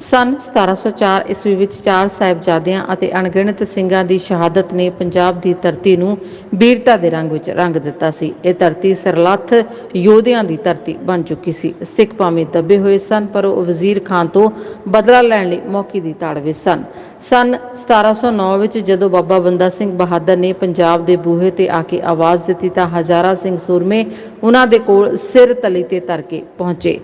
ਸਨ 1704 ਈਸਵੀ ਵਿੱਚ ਚਾਰ ਸਾਹਿਬਜ਼ਾਦਿਆਂ ਅਤੇ ਅਣਗਿਣਤ ਸਿੰਘਾਂ ਦੀ ਸ਼ਹਾਦਤ ਨੇ ਪੰਜਾਬ ਦੀ ਧਰਤੀ ਨੂੰ ਵੀਰਤਾ ਦੇ ਰੰਗ ਵਿੱਚ ਰੰਗ ਦਿੱਤਾ ਸੀ। ਇਹ ਧਰਤੀ ਸਰਲੱਥ ਯੋਧਿਆਂ ਦੀ ਧਰਤੀ ਬਣ ਚੁੱਕੀ ਸੀ। ਸਿੱਖ ਭਾਵੇਂ ਦੱਬੇ ਹੋਏ ਸਨ, ਪਰ ਉਹ ਵਜ਼ੀਰ ਖਾਨ ਤੋਂ ਬਦਲਾ ਲੈਣ ਲਈ ਮੌਕੇ ਦੀ ਤਾੜ ਵਿੱਚ ਸਨ। ਸਨ 1709 ਵਿੱਚ ਜਦੋਂ ਬਾਬਾ ਬੰਦਾ ਸਿੰਘ ਬਹਾਦਰ ਨੇ ਪੰਜਾਬ ਦੇ ਬੂਹੇ ਤੇ ਆ ਕੇ ਆਵਾਜ਼ ਦਿੱਤੀ ਤਾਂ ਹਜ਼ਾਰਾਂ ਸਿੰਘ ਸੂਰਮੇ ਉਹਨਾਂ ਦੇ ਕੋਲ ਸਿਰ ਤਲੀ ਤੇ ਧਰ ਕੇ ਪਹੁੰਚੇ।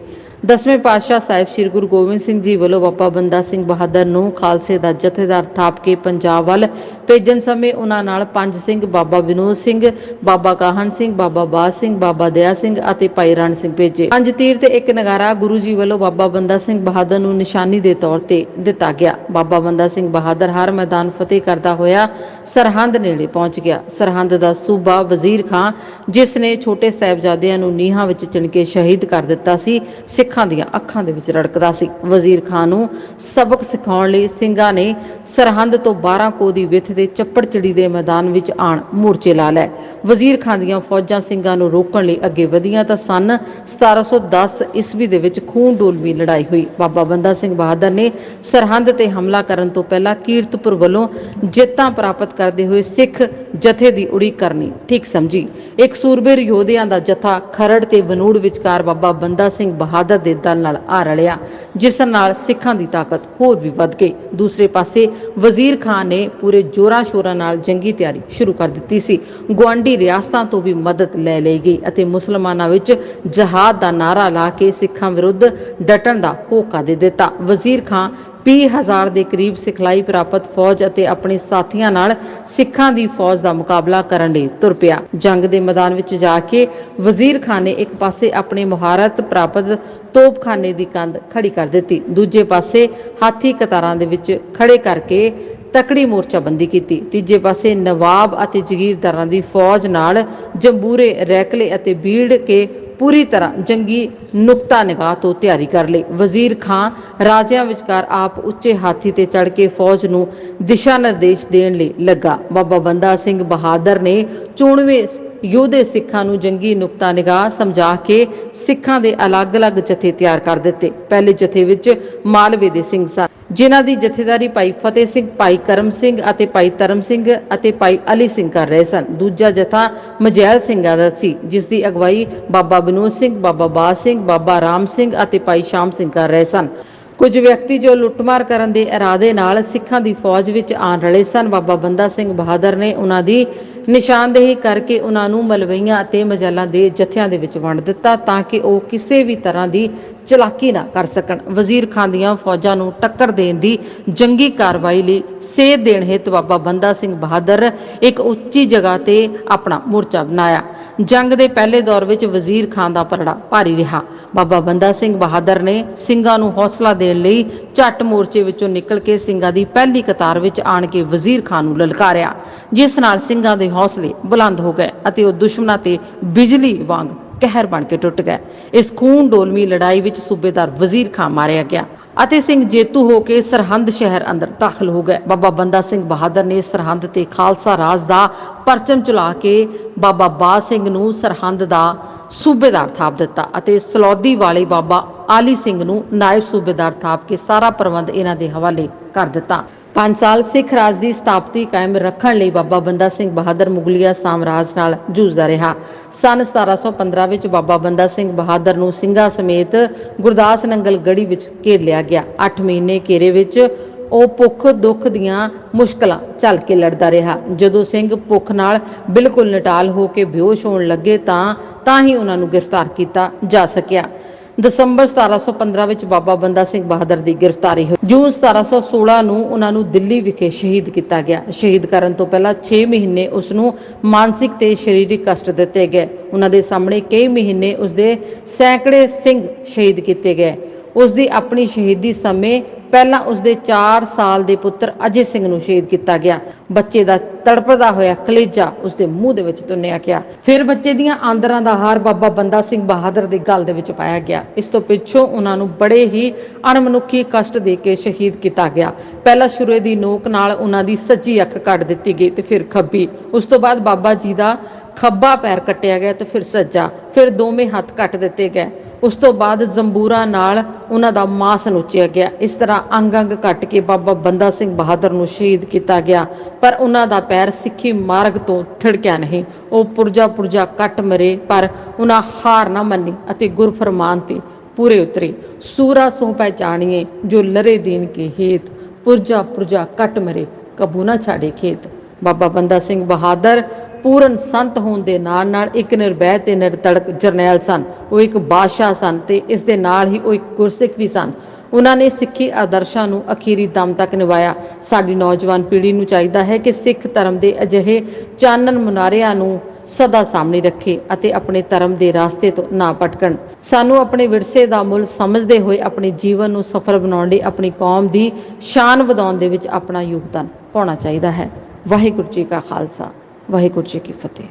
ਦਸਵੇਂ ਪਾਤਸ਼ਾਹ ਸਾਹਿਬ ਸ੍ਰੀ ਗੁਰੂ ਗੋਬਿੰਦ ਸਿੰਘ ਜੀ ਵੱਲੋਂ ਬਾਬਾ ਬੰਦਾ ਸਿੰਘ ਬਹਾਦਰ ਨੂੰ ਖਾਲਸੇ ਦਾ ਜਥੇਦਾਰ ਥਾਪ ਕੇ ਪੰਜਾਬ ਵੱਲ ਭੇਜਣ ਸਮੇਂ ਉਹਨਾਂ ਨਾਲ ਪੰਜ ਸਿੰਘ ਬਾਬਾ ਵਿਨੋਦ ਸਿੰਘ, ਬਾਬਾ ਕਾਹਨ ਸਿੰਘ, ਬਾਬਾ ਬਾਜ ਸਿੰਘ, ਬਾਬਾ ਦਇਆ ਸਿੰਘ ਅਤੇ ਭਾਈ ਰਣ ਸਿੰਘ ਭੇਜੇ। ਪੰਜ ਤੀਰ ਤੇ ਇੱਕ ਨਗਾਰਾ ਗੁਰੂ ਜੀ ਵੱਲੋਂ ਬਾਬਾ ਬੰਦਾ ਸਿੰਘ ਬਹਾਦਰ ਨੂੰ ਨਿਸ਼ਾਨੀ ਦੇ ਤੌਰ ਤੇ ਦਿੱਤਾ ਗਿਆ। ਬਾਬਾ ਬੰਦਾ ਸਿੰਘ ਬਹਾਦਰ ਹਰ ਮੈਦਾਨ ਫਤਿਹ ਕਰਦਾ ਹੋਇਆ ਸਰਹੰਦ ਨੇੜੇ ਪਹੁੰਚ ਗਿਆ। ਸਰਹੰਦ ਦਾ ਸੂਬਾ ਵਜ਼ੀਰ ਖਾਂ, ਜਿਸ ਨੇ ਛੋਟੇ ਸਾਹਿਬਜ਼ਾਦਿਆਂ ਨੂੰ ਨੀਹਾਂ ਵਿੱਚ ਚਿਣ ਕੇ ਸ਼ਹੀਦ ਕਰ ਦਿੱਤਾ ਸੀ, ਸਿੱਖਾਂ ਦੀਆਂ ਅੱਖਾਂ ਦੇ ਵਿੱਚ ਰੜਕਦਾ ਸੀ। ਵਜ਼ੀਰ ਖਾਂ ਨੂੰ ਸਬਕ ਸਿਖਾਉਣ ਲਈ ਸਿੰਘਾਂ ਨੇ ਸਰਹੰਦ ਤੋਂ 12 ਕੋ ਦੀ ਵਿੱਥ ਦੇ ਚੱਪੜਚਿੜੀ ਦੇ ਮੈਦਾਨ ਵਿੱਚ ਆਣ ਮੋਰਚੇ ਲਾ ਲਏ। ਵਜ਼ੀਰ ਖਾਂ ਦੀਆਂ ਫੌਜਾਂ ਸਿੰਘਾਂ ਨੂੰ ਰੋਕਣ ਲਈ ਅੱਗੇ ਵਧੀਆਂ ਤਾਂ ਸਨ 1710 ਈਸਵੀ ਦੇ ਵਿੱਚ ਖੂਨ ਡੋਲਵੀ ਲੜਾਈ ਹੋਈ। ਬਾਬਾ ਬੰਦਾ ਸਿੰਘ ਬਹਾਦਰ ਨੇ ਸਰਹੰਦ ਤੇ ਹਮਲਾ ਕਰਨ ਤੋਂ ਪਹਿਲਾਂ ਕੀਰਤਪੁਰ ਵੱਲੋਂ ਜਿੱਤਾਂ ਪ੍ਰਾਪਤ ਕਰਦੇ ਹੋਏ ਸਿੱਖ ਜਥੇ ਦੀ ਉਡੀਕ ਕਰਨੀ ਠੀਕ ਸਮਝੀ। ਇੱਕ ਸੂਰਬੀਰ ਯੋਧਿਆਂ ਦਾ ਜਥਾ ਖਰੜ ਤੇ ਬਨੂੜ ਵਿਚਕਾਰ ਬਾਬਾ ਬੰਦਾ ਸਿੰਘ ਬਹਾਦਰ ਦੇ ਦਲ ਨਾਲ ਆ ਰਲਿਆ, ਜਿਸ ਨਾਲ ਸਿੱਖਾਂ ਦੀ ਤਾਕਤ ਹੋਰ ਵੀ ਵੱਧ ਗਈ। ਦੂਸਰੇ ਪਾਸੇ, ਵਜ਼ੀਰ ਖਾਨ ਨੇ ਪੂਰੇ ਜੋਰਾਂ ਸ਼ੋਰਾਂ ਨਾਲ ਜੰਗੀ ਤਿਆਰੀ ਸ਼ੁਰੂ ਕਰ ਦਿੱਤੀ ਸੀ। ਗੁਆਂਢੀ ਰਿਆਸਤਾਂ ਤੋਂ ਵੀ ਮਦਦ ਲੈ ਲਈ ਗਈ ਅਤੇ ਮੁਸਲਮਾਨਾਂ ਵਿੱਚ ਜਹਾਦ ਦਾ ਨਾਰਾ ਲਾ ਕੇ ਸਿੱਖਾਂ ਵਿਰੁੱਧ ਡਟਣ ਦਾ ਹੋਕਾ ਦੇ ਦਿੱਤਾ। ਵਜ਼ੀਰ ਖਾਨ 20000 ਦੇ ਕਰੀਬ ਸਿਖਲਾਈ ਪ੍ਰਾਪਤ ਫੌਜ ਅਤੇ ਆਪਣੇ ਸਾਥੀਆਂ ਨਾਲ ਸਿੱਖਾਂ ਦੀ ਫੌਜ ਦਾ ਮੁਕਾਬਲਾ ਕਰਨ ਲਈ ਤੁਰ ਪਿਆ। ਜੰਗ ਦੇ ਮੈਦਾਨ ਵਿੱਚ ਜਾ ਕੇ ਵਜ਼ੀਰ ਖਾਨ ਨੇ ਇੱਕ ਪਾਸੇ ਆਪਣੇ ਮੁਹਾਰਤ ਪ੍ਰਾਪਤ ਤੋਪਖਾਨੇ ਦੀ ਕੰਧ ਖੜੀ ਕਰ ਦਿੱਤੀ, ਦੂਜੇ ਪਾਸੇ ਹਾਥੀ ਕਤਾਰਾਂ ਦੇ ਵਿੱਚ ਖੜੇ ਕਰਕੇ ਤਕੜੀ ਮੋਰਚਾਬੰਦੀ ਕੀਤੀ, ਤੀਜੇ ਪਾਸੇ ਨਵਾਬ ਅਤੇ ਜ਼ਗੀਰਦਾਰਾਂ ਦੀ ਫੌਜ ਨਾਲ ਜੰਬੂਰੇ ਰੈਕਲੇ ਅਤੇ ਬੀੜ ਕੇ ਪੂਰੀ ਤਰ੍ਹਾਂ ਜੰਗੀ ਨੁਕਤਾ ਨਿਗਾਹ ਤੋਂ ਤਿਆਰੀ ਕਰ ਲਈ। ਵਜ਼ੀਰ ਖਾਨ ਰਾਜਿਆਂ ਵਿਚਕਾਰ ਆਪ ਉੱਚੇ ਹਾਥੀ ਤੇ ਚੜ ਕੇ ਫੌਜ ਨੂੰ ਦਿਸ਼ਾ ਨਿਰਦੇਸ਼ ਦੇਣ ਲਈ ਲੱਗਾ। ਬਾਬਾ ਬੰਦਾ ਸਿੰਘ ਬਹਾਦਰ ਨੇ ਚੋਣਵੇਂ ਯੋਧੇ ਸਿੱਖਾਂ ਨੂੰ ਜੰਗੀ ਨੁਕਤਾ ਨਿਗਾਹ ਸਮਝਾ ਕੇ ਸਿੱਖਾਂ ਦੇ ਅਲੱਗ-ਅਲੱਗ ਜਥੇ ਤਿਆਰ ਕਰ ਦਿੱਤੇ। ਪਹਿਲੇ ਜਥੇ ਵਿੱਚ ਮਾਲਵੇ ਦੇ ਸਿੰਘ ਸਨ। ਜਿਨ੍ਹਾਂ ਦੀ ਜਥੇਦਾਰੀ ਭਾਈ ਫਤਿਹ ਸਿੰਘ, ਭਾਈ ਕਰਮ ਸਿੰਘ ਅਤੇ ਭਾਈ ਧਰਮ ਸਿੰਘ ਅਤੇ ਭਾਈ ਅਲੀ ਸਿੰਘ ਕਰ ਰਹੇ ਸਨ। ਦੂਜਾ ਜਥਾ ਮਜੈਲ ਸਿੰਘਾਂ ਦਾ ਸੀ, ਜਿਸ ਦੀ ਅਗਵਾਈ ਬਾਬਾ ਵਿਨੋਦ ਸਿੰਘ, ਬਾਬਾ ਬਾਜ ਸਿੰਘ, ਬਾਬਾ ਰਾਮ ਸਿੰਘ ਅਤੇ ਭਾਈ ਸ਼ਾਮ ਸਿੰਘ ਕਰ ਰਹੇ ਸਨ। ਕੁਝ ਵਿਅਕਤੀ ਜੋ ਲੁੱਟਮਾਰ ਕਰਨ ਦੇ ਇਰਾਦੇ ਨਾਲ ਸਿੱਖਾਂ ਦੀ ਫੌਜ ਵਿੱਚ ਆਣ ਰਲੇ ਸਨ, ਬਾਬਾ ਬੰਦਾ ਸਿੰਘ ਬਹਾਦਰ ਨੇ ਉਹਨਾਂ ਦੀ ਨਿਸ਼ਾਨਦੇਹੀ ਕਰਕੇ ਉਹਨਾਂ ਨੂੰ ਮਲਵਈਆਂ ਅਤੇ ਮਜਾਲਾਂ ਦੇ ਜਥਿਆਂ ਦੇ ਵਿੱਚ ਵੰਡ ਦਿੱਤਾ ਤਾਂ ਕਿ ਉਹ ਕਿਸੇ ਵੀ ਤਰ੍ਹਾਂ ਦੀ ਚਲਾਕੀ ਨਾ ਕਰ ਸਕਣ। ਵਜ਼ੀਰ ਖਾਨ ਦੀਆਂ ਫੌਜਾਂ ਨੂੰ ਟੱਕਰ ਦੇਣ ਦੀ ਜੰਗੀ ਕਾਰਵਾਈ ਲਈ ਸੇਧ ਦੇਣ ਹਿੱਤ ਬਾਬਾ ਬੰਦਾ ਸਿੰਘ ਬਹਾਦਰ ਇੱਕ ਉੱਚੀ ਜਗ੍ਹਾ ਤੇ ਆਪਣਾ ਮੋਰਚਾ ਬਣਾਇਆ। ਜੰਗ ਦੇ ਪਹਿਲੇ ਦੌਰ ਵਿੱਚ ਵਜ਼ੀਰ ਖਾਨ ਦਾ ਪਰੜਾ ਭਾਰੀ ਰਿਹਾ। ਬਾਬਾ ਬੰਦਾ ਸਿੰਘ ਬਹਾਦਰ ਨੇ ਸਿੰਘਾਂ ਨੂੰ ਹੌਸਲਾ ਦੇਣ ਲਈ ਝੱਟ ਮੋਰਚੇ ਵਿੱਚੋਂ ਨਿਕਲ ਕੇ ਸਿੰਘਾਂ ਦੀ ਪਹਿਲੀ ਕਤਾਰ ਵਿੱਚ ਆਣ ਕੇ ਵਜ਼ੀਰ ਖਾਨ ਨੂੰ ਲਲਕਾਰਿਆ, ਜਿਸ ਨਾਲ ਸਿੰਘਾਂ ਦੇ ਹੌਸਲੇ ਬੁਲੰਦ ਹੋ ਗਏ ਅਤੇ ਉਹ ਦੁਸ਼ਮਣਾਂ ਤੇ ਬਿਜਲੀ ਵਾਂਗ ਕਹਿਰ ਬਣ ਕੇ ਟੁੱਟ ਗਏ। ਇਸ ਖੂਨ ਡੋਲਵੀ ਲੜਾਈ ਵਿੱਚ ਸੂਬੇਦਾਰ ਵਜ਼ੀਰ ਖਾਨ ਮਾਰਿਆ ਗਿਆ। ਅਤੇ ਸਿੰਘ ਜੇਤੂ ਹੋ ਕੇ ਸਰਹੰਦ ਸ਼ਹਿਰ ਅੰਦਰ ਦਾਖਲ ਹੋ ਗਏ। ਬਾਬਾ ਬੰਦਾ ਸਿੰਘ ਬਹਾਦਰ ਨੇ ਸਰਹੰਦ ਤੇ ਖਾਲਸਾ ਰਾਜ ਦਾ ਪਰਚਮ ਚਲਾ ਕੇ ਬਾਬਾ ਬਾਜ ਸਿੰਘ ਨੂੰ ਸਰਹੰਦ ਦਾ ਸੂਬੇਦਾਰ ਥਾਪ ਦਿੱਤਾ ਅਤੇ ਸਲੌਦੀ ਵਾਲੇ ਬਾਬਾ ਆਲੀ ਸਿੰਘ ਨੂੰ ਨਾਇਬ ਸੂਬੇਦਾਰ ਥਾਪ ਕੇ ਸਾਰਾ ਪ੍ਰਬੰਧ ਇਹਨਾਂ ਦੇ ਹਵਾਲੇ ਕਰ ਦਿੱਤਾ। 5 ਸਾਲ ਸਿੱਖ ਰਾਜ ਦੀ ਸਥਾਪਤੀ ਕਾਇਮ ਰੱਖਣ ਲਈ ਬਾਬਾ ਬੰਦਾ ਸਿੰਘ ਬਹਾਦਰ ਮੁਗਲਿਆ ਸਾਮਰਾਜ ਨਾਲ ਜੂਝਦਾ ਰਿਹਾ। ਸਨ 1715 ਵਿੱਚ ਬਾਬਾ ਬੰਦਾ ਸਿੰਘ ਬਹਾਦਰ ਨੂੰ ਸਿੰਘਾਂ ਸਮੇਤ ਗੁਰਦਾਸ ਨੰਗਲ ਗੜੀ ਵਿੱਚ ਘੇਰ ਲਿਆ ਗਿਆ। 8 ਮਹੀਨੇ ਘੇਰੇ ਵਿੱਚ ਉਹ ਭੁੱਖ ਦੁੱਖ ਦੀਆਂ ਮੁਸ਼ਕਲਾਂ ਚੱਲ ਕੇ ਲੜਦਾ ਰਿਹਾ। ਜਦੋਂ ਸਿੰਘ ਭੁੱਖ ਨਾਲ ਬਿਲਕੁਲ ਨਟਾਲ ਹੋ ਕੇ ਬੇਹੋਸ਼ ਹੋਣ ਲੱਗੇ ਤਾਂ ਤਾਂ ਹੀ ਉਹਨਾਂ ਨੂੰ ਗ੍ਰਿਫਤਾਰ ਕੀਤਾ ਜਾ ਸਕਿਆ। ਦਸੰਬਰ 1715 ਵਿੱਚ ਬਾਬਾ ਬੰਦਾ ਸਿੰਘ ਬਹਾਦਰ ਦੀ ਗ੍ਰਿਫਤਾਰੀ ਹੋਈ। ਜੂਨ 1716 ਨੂੰ ਉਹਨਾਂ ਨੂੰ ਦਿੱਲੀ ਵਿਖੇ ਸ਼ਹੀਦ ਕੀਤਾ ਗਿਆ। ਸ਼ਹੀਦ ਕਰਨ ਤੋਂ ਪਹਿਲਾਂ 6 ਮਹੀਨੇ ਉਸ ਨੂੰ ਮਾਨਸਿਕ ਤੇ ਸਰੀਰਕ ਕਸ਼ਟ ਦਿੱਤੇ ਗਏ। ਉਹਨਾਂ ਦੇ ਸਾਹਮਣੇ ਕਈ ਮਹੀਨੇ ਉਸ ਦੇ ਸੈਂਕੜੇ ਸਿੰਘ ਸ਼ਹੀਦ ਕੀਤੇ ਗਏ। ਉਸ ਦੀ ਆਪਣੀ ਸ਼ਹੀਦੀ ਸਮੇਂ ਪਹਿਲਾਂ ਉਸਦੇ 4 ਸਾਲ ਦੇ ਪੁੱਤਰ ਅਜੇ ਸਿੰਘ ਨੂੰ ਸ਼ਹੀਦ ਕੀਤਾ ਗਿਆ। ਬੱਚੇ ਦਾ ਤੜਪਦਾ ਹੋਇਆ ਕਲੇਜਾ ਉਸਦੇ ਮੂੰਹ ਦੇ ਵਿੱਚ ਤੁੰਨਿਆ ਗਿਆ। ਫਿਰ ਬੱਚੇ ਦੀਆਂ ਆਂਦਰਾਂ ਦਾ ਹਾਰ ਬਾਬਾ ਬੰਦਾ ਸਿੰਘ ਬਹਾਦਰ ਦੇ ਗਲ ਦੇ ਵਿੱਚ ਪਾਇਆ ਗਿਆ। ਇਸ ਤੋਂ ਪਿੱਛੋਂ ਉਹਨਾਂ ਨੂੰ ਬੜੇ ਹੀ ਅਣਮਨੁੱਖੀ ਕਸ਼ਟ ਦੇ ਕੇ ਸ਼ਹੀਦ ਕੀਤਾ ਗਿਆ। ਪਹਿਲਾਂ ਸ਼ੁਰੇ ਦੀ ਨੋਕ ਨਾਲ ਉਹਨਾਂ ਦੀ ਸੱਜੀ ਅੱਖ ਕੱਟ ਦਿੱਤੀ ਗਈ ਤੇ ਫਿਰ ਖੱਬੀ। ਉਸ ਤੋਂ ਬਾਅਦ ਬਾਬਾ ਜੀ ਦਾ ਖੱਬਾ ਪੈਰ ਕੱਟਿਆ ਗਿਆ ਤੇ ਫਿਰ ਸੱਜਾ। ਫਿਰ ਦੋਵੇਂ ਹੱਥ ਕੱਟ ਦਿੱਤੇ ਗਏ। ਉਸ ਤੋਂ ਬਾਅਦ ਜ਼ੰਬੂਰਾ ਨਾਲ ਉਹਨਾਂ ਦਾ ਮਾਸ ਨੋਚਿਆ ਗਿਆ। ਇਸ ਤਰ੍ਹਾਂ ਅੰਗ ਅੰਗ ਕੱਟ ਕੇ ਬਾਬਾ ਬੰਦਾ ਸਿੰਘ ਬਹਾਦਰ ਨੂੰ ਸ਼ਹੀਦ ਕੀਤਾ ਗਿਆ। ਪਰ ਉਹਨਾਂ ਦਾ ਪੈਰ ਸਿੱਖੀ ਮਾਰਗ ਤੋਂ ਥਿੜਕਿਆ ਨਹੀਂ। ਉਹ ਪੁਰਜਾ ਪੁਰਜਾ ਕੱਟ ਮਰੇ, ਪਰ ਉਹਨਾਂ ਹਾਰ ਨਾ ਮੰਨੀ ਅਤੇ ਗੁਰ ਗੁਰਫਰਮਾਨ ਤੇ ਪੂਰੇ ਉਤਰੇ। ਸੂਰਾ ਸੋ ਪਹਿਚਾਣੀਏ ਜੋ ਲਰੇ ਦੀਨ ਕੇ ਹੇਤ। ਪੁਰਜਾ ਪੁਰਜਾ ਕੱਟ ਮਰੇ ਕਬੂ ਨਾ ਛਾੜੇ ਖੇਤ। ਬਾਬਾ ਬੰਦਾ ਸਿੰਘ ਬਹਾਦਰ ਪੂਰਨ ਸੰਤ ਹੋਣ ਦੇ ਨਾਲ ਨਾਲ ਇੱਕ ਨਿਰਭੈ ਤੇ ਨਿਰਤੜਕ ਜਰਨੈਲ ਸਨ। ਉਹ ਇੱਕ ਬਾਦਸ਼ਾਹ ਸਨ ਤੇ ਇਸ ਦੇ ਨਾਲ ਹੀ ਉਹ ਇੱਕ ਗੁਰਸਿੱਖ ਵੀ ਸਨ। ਉਹਨਾਂ ਨੇ ਸਿੱਖੀ ਆਦਰਸ਼ਾਂ ਨੂੰ ਅਖੀਰੀ ਦਮ ਤੱਕ ਨਿਭਾਇਆ। ਸਾਡੀ ਨੌਜਵਾਨ ਪੀੜ੍ਹੀ ਨੂੰ ਚਾਹੀਦਾ ਹੈ ਕਿ ਸਿੱਖ ਧਰਮ ਦੇ ਅਜਿਹੇ ਚਾਨਣ ਮੁਨਾਰਿਆਂ ਨੂੰ ਸਦਾ ਸਾਹਮਣੇ ਰੱਖੇ ਅਤੇ ਆਪਣੇ ਧਰਮ ਦੇ ਰਾਸਤੇ ਤੋਂ ਨਾ ਭਟਕਣ। ਸਾਨੂੰ ਆਪਣੇ ਵਿਰਸੇ ਦਾ ਮੁੱਲ ਸਮਝਦੇ ਹੋਏ ਆਪਣੇ ਜੀਵਨ ਨੂੰ ਸਫਲ ਬਣਾਉਣ ਲਈ ਆਪਣੀ ਕੌਮ ਦੀ ਸ਼ਾਨ ਵਧਾਉਣ ਦੇ ਵਿੱਚ ਆਪਣਾ ਯੋਗਦਾਨ ਪਾਉਣਾ ਚਾਹੀਦਾ ਹੈ। ਵਾਹਿਗੁਰੂ ਜੀ ਕਾ ਖਾਲਸਾ। ਵਾਹਿਗੁਰੂ ਜੀ ਕੀ ਫਤਿਹ।